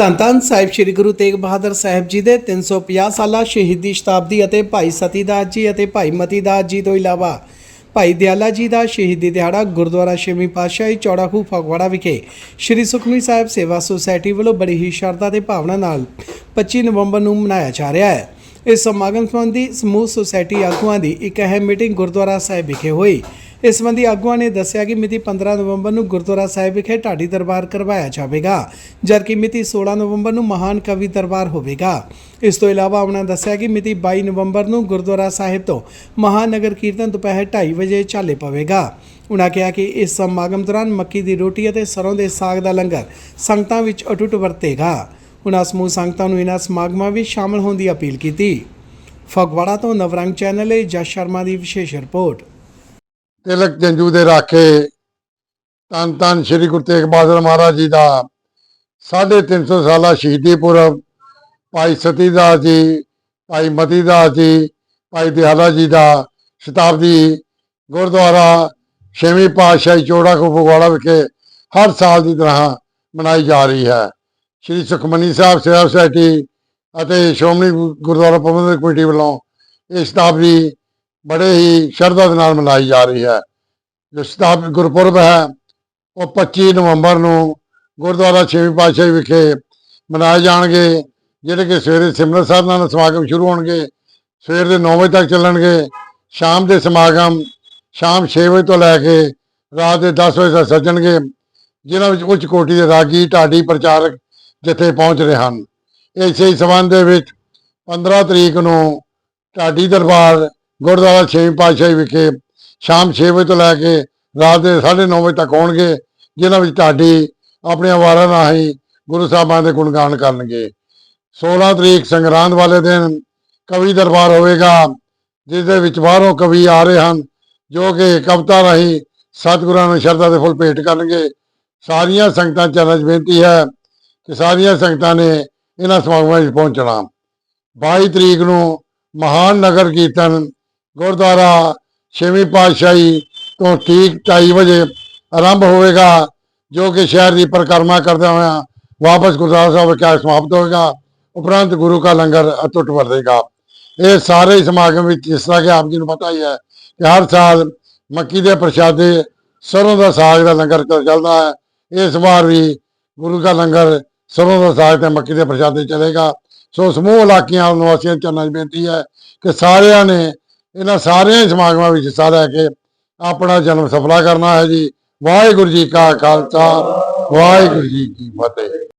ਧੰਨ ਧੰਨ ਸਾਹਿਬ ਸ੍ਰੀ ਗੁਰੂ ਤੇਗ ਬਹਾਦਰ ਸਾਹਿਬ ਜੀ ਦੇ 350 ਸਾਲਾ ਸ਼ਹੀਦੀ ਸ਼ਤਾਬਦੀ ਅਤੇ ਭਾਈ ਸਤੀ ਦਾਸ ਜੀ ਅਤੇ ਭਾਈ ਮਤੀ ਦਾਸ ਜੀ ਤੋਂ ਇਲਾਵਾ ਭਾਈ ਦਿਆਲਾ ਜੀ ਦਾ ਸ਼ਹੀਦੀ ਦਿਹਾੜਾ ਗੁਰਦੁਆਰਾ ਛੇਵੀਂ ਪਾਤਸ਼ਾਹੀ ਚੌੜਾਖੂ ਫਗਵਾੜਾ ਵਿਖੇ ਸ਼੍ਰੀ ਸੁਖਮਨੀ ਸਾਹਿਬ ਸੇਵਾ ਸੁਸਾਇਟੀ ਵੱਲੋਂ ਬੜੀ ਹੀ ਸ਼ਰਧਾ ਤੇ ਭਾਵਨਾ ਨਾਲ 25 ਨਵੰਬਰ ਨੂੰ ਮਨਾਇਆ ਜਾ ਰਿਹਾ ਹੈ। ਇਸ ਸਮਾਗਮ ਸੰਬੰਧੀ ਸਮੂਹ ਸੁਸਾਇਟੀ ਆਗੂਆਂ ਦੀ ਇੱਕ ਅਹਿਮ ਮੀਟਿੰਗ ਗੁਰਦੁਆਰਾ ਸਾਹਿਬ ਵਿਖੇ ਹੋਈ। ਇਸ ਸੰਬੰਧੀ ਆਗੂਆਂ ਨੇ ਦੱਸਿਆ ਕਿ ਮਿਤੀ 15 ਨਵੰਬਰ ਨੂੰ ਗੁਰਦੁਆਰਾ ਸਾਹਿਬ ਵਿਖੇ ਢਾਡੀ ਦਰਬਾਰ ਕਰਵਾਇਆ ਜਾਵੇਗਾ, ਜਦਕਿ ਮਿਤੀ 16 ਨਵੰਬਰ ਨੂੰ ਮਹਾਨ ਕਵੀ ਦਰਬਾਰ ਹੋਵੇਗਾ। ਇਸ ਤੋਂ ਇਲਾਵਾ ਉਹਨਾਂ ਦੱਸਿਆ ਕਿ ਮਿਤੀ 22 ਨਵੰਬਰ ਨੂੰ ਗੁਰਦੁਆਰਾ ਸਾਹਿਬ ਤੋਂ ਮਹਾਨਗਰ ਕੀਰਤਨ ਦੁਪਹਿਰ 2:30 ਵਜੇ ਚਾਲੇ ਪਵੇਗਾ। ਉਹਨਾਂ ਕਿਹਾ ਕਿ ਇਸ ਸਮਾਗਮ ਦੌਰਾਨ ਮੱਕੀ ਦੀ ਰੋਟੀ ਅਤੇ ਸਰੋਂ ਦੇ ਸਾਗ ਦਾ ਲੰਗਰ ਸੰਗਤਾਂ ਵਿੱਚ ਅਟੁੱਟ ਵਰਤੇਗਾ। ਉਹਨਾਂ ਸਮੂਹ ਸੰਗਤਾਂ ਨੂੰ ਇਹਨਾਂ ਸਮਾਗਮਾਂ ਵਿੱਚ ਸ਼ਾਮਲ ਹੋਣ ਦੀ ਅਪੀਲ ਕੀਤੀ। ਫਗਵਾੜਾ ਤੋਂ ਨਵਰੰਗ ਚੈਨਲ ਲਈ ਜਸ ਸ਼ਰਮਾ ਦੀ ਵਿਸ਼ੇਸ਼ ਰਿਪੋਰਟ। ਤਿਲਕ ਜੰਜੂ ਦੇ ਰਾਖੇ। ਤਨ ਤਨ ਸ੍ਰੀ ਗੁਰੂ ਤੇਗ ਬਹਾਦਰ ਮਹਾਰਾਜ ਜੀ ਦਾ 350 ਸਾਲਾ ਸ਼ਹੀਦੀ ਪੁਰਬ। ਭਾਈ ਸਤੀਦਾਸ ਜੀ, ਭਾਈ ਮਤੀਦਾਸ ਜੀ, ਭਾਈ ਦਿਹਾਲਾ ਜੀ ਦਾ ਸ਼ਤਾਬਦੀ ਗੁਰਦੁਆਰਾ ਛੇਵੀਂ ਪਾਤਸ਼ਾਹੀ ਚੋੜਾ ਕੋ ਫਗਵਾੜਾ ਵਿਖੇ ਹਰ ਸਾਲ ਦੀ ਤਰ੍ਹਾਂ ਮਨਾਈ ਜਾ ਰਹੀ ਹੈ। ਸ੍ਰੀ ਸੁਖਮਨੀ ਸਾਹਿਬ ਸੇਵਾ ਸੁਸਾਇਟੀ ਅਤੇ ਸ਼੍ਰੋਮਣੀ ਗੁਰਦੁਆਰਾ ਪ੍ਰਬੰਧਕ ਕਮੇਟੀ ਵੱਲੋਂ ਇਹ ਸ਼ਤਾਬਦੀ ਬੜੇ ਹੀ ਸ਼ਰਧਾ ਦੇ ਨਾਲ ਮਨਾਈ ਜਾ ਰਹੀ ਹੈ। ਜੋ ਸ਼ਤਾਬਦੀ ਗੁਰਪੁਰਬ ਹੈ, ਉਹ 25 ਨਵੰਬਰ ਨੂੰ ਗੁਰਦੁਆਰਾ ਛੇਵੀਂ ਪਾਤਸ਼ਾਹੀ ਵਿਖੇ ਮਨਾਏ ਜਾਣਗੇ, ਜਿਹੜੇ ਕਿ ਸਵੇਰੇ ਸਿਮਰਨ ਸਾਹਿਬ ਨਾਲ ਸਮਾਗਮ ਸ਼ੁਰੂ ਹੋਣਗੇ, ਸਵੇਰ ਦੇ 9 ਵਜੇ ਤੱਕ ਚੱਲਣਗੇ, ਸ਼ਾਮ ਦੇ ਸਮਾਗਮ, ਸ਼ਾਮ 6 ਵਜੇ ਤੋਂ ਲੈ ਕੇ ਰਾਤ ਦੇ 10 ਵਜੇ ਤੱਕ ਸੱਜਣਗੇ, ਜਿਨ੍ਹਾਂ ਵਿੱਚ ਉੱਚ ਕੋਟੀ ਦੇ ਰਾਗੀ, ਢਾਡੀ ਪ੍ਰਚਾਰਕ ਜਿੱਥੇ ਪਹੁੰਚ ਰਹੇ ਹਨ। ਇਸੇ ਹੀ ਸੰਬੰਧ ਦੇ ਵਿੱਚ 15 ਤਰੀਕ ਨੂੰ ਢਾਡੀ ਦਰਬਾਰ ਗੁਰਦੁਆਰਾ ਛੇਵੀਂ ਪਾਤਸ਼ਾਹੀ ਵਿਖੇ ਸ਼ਾਮ 6 ਵਜੇ ਤੋਂ ਲੈ ਕੇ ਰਾਤ ਦੇ 9:30 ਵਜੇ ਤੱਕ ਹੋਣਗੇ, ਜਿਨ੍ਹਾਂ ਵਿੱਚ ਢਾਡੀ ਆਪਣੀਆਂ ਵਾਰਾਂ ਰਾਹੀਂ ਗੁਰੂ ਸਾਹਿਬਾਨ ਦੇ ਗੁਣਗਾਨ ਕਰਨਗੇ। 16 ਤਰੀਕ ਸੰਗਰਾਂਦ ਵਾਲੇ ਦਿਨ ਕਵੀ ਦਰਬਾਰ ਹੋਵੇਗਾ, ਜਿਸ ਦੇ ਵਿੱਚ ਬਾਹਰੋਂ ਕਵੀ ਆ ਰਹੇ ਹਨ, ਜੋ ਕਿ ਕਵਿਤਾ ਰਾਹੀਂ ਸਤਿਗੁਰਾਂ ਨੂੰ ਸ਼ਰਧਾ ਦੇ ਫੁੱਲ ਭੇਟ ਕਰਨਗੇ। ਸਾਰੀਆਂ ਸੰਗਤਾਂ ਚਰਨ 'ਚ ਬੇਨਤੀ ਹੈ ਕਿ ਸਾਰੀਆਂ ਸੰਗਤਾਂ ਨੇ ਇਹਨਾਂ ਸਮਾਗਮਾਂ ਵਿੱਚ ਪਹੁੰਚਣਾ। 22 ਤਰੀਕ ਨੂੰ ਮਹਾਨ ਨਗਰ ਕੀਰਤਨ ਗੁਰਦੁਆਰਾ ਛੇਵੀਂ ਪਾਤਸ਼ਾਹੀ ਤੋਂ ਠੀਕ 2:30 ਵਜੇ ਆਰੰਭ ਹੋਵੇਗਾ, ਜੋ ਕਿ ਸ਼ਹਿਰ ਦੀ ਪਰਿਕਰਮਾ ਕਰਦੇ ਹੋਇਆ, ਵਾਪਸ ਗੁਰਦੁਆਰਾ ਸਾਹਿਬ ਵਿਖੇ ਸਮਾਪਤ ਹੋਵੇਗਾ, ਉਪਰੰਤ ਗੁਰੂ ਕਾ ਲੰਗਰ ਅਟੁੱਟ ਵਰਤੇਗਾ ਇਹ ਸਾਰੇ ਹੀ ਸਮਾਗਮ ਵਿੱਚ ਜਿਸ ਤਰ੍ਹਾਂ ਕਿ ਆਪ ਜੀ ਨੂੰ ਪਤਾ ਹੀ ਹੈ ਕਿ ਹਰ ਸਾਲ ਮੱਕੀ ਦੇ ਪ੍ਰਸ਼ਾਦੇ ਸਰੋਂ ਦਾ ਸਾਗ ਦਾ ਲੰਗਰ ਚੱਲਦਾ ਹੈ। ਇਸ ਵਾਰ ਵੀ ਗੁਰੂ ਕਾ ਲੰਗਰ ਸਰੋਂ ਦਾ ਸਾਗ ਤੇ ਮੱਕੀ ਦੇ ਪ੍ਰਸ਼ਾਦੇ ਚੱਲੇਗਾ। ਸੋ ਸਮੂਹ ਇਲਾਕਿਆਂ ਨਿਵਾਸੀਆਂ ਨੂੰ ਚਰਨਾਂ 'ਚ ਬੇਨਤੀ ਹੈ ਕਿ ਸਾਰਿਆਂ ਨੇ ਇਹਨਾਂ ਸਾਰਿਆਂ ਹੀ ਸਮਾਗਮਾਂ ਵਿੱਚ ਹਿੱਸਾ ਲੈ ਕੇ ਆਪਣਾ ਜਨਮ ਸਫਲਾ ਕਰਨਾ ਹੈ ਜੀ। ਵਾਹਿਗੁਰੂ ਜੀ ਕਾ ਖਾਲਸਾ, ਵਾਹਿਗੁਰੂ ਜੀ ਕੀ ਫਤਿਹ।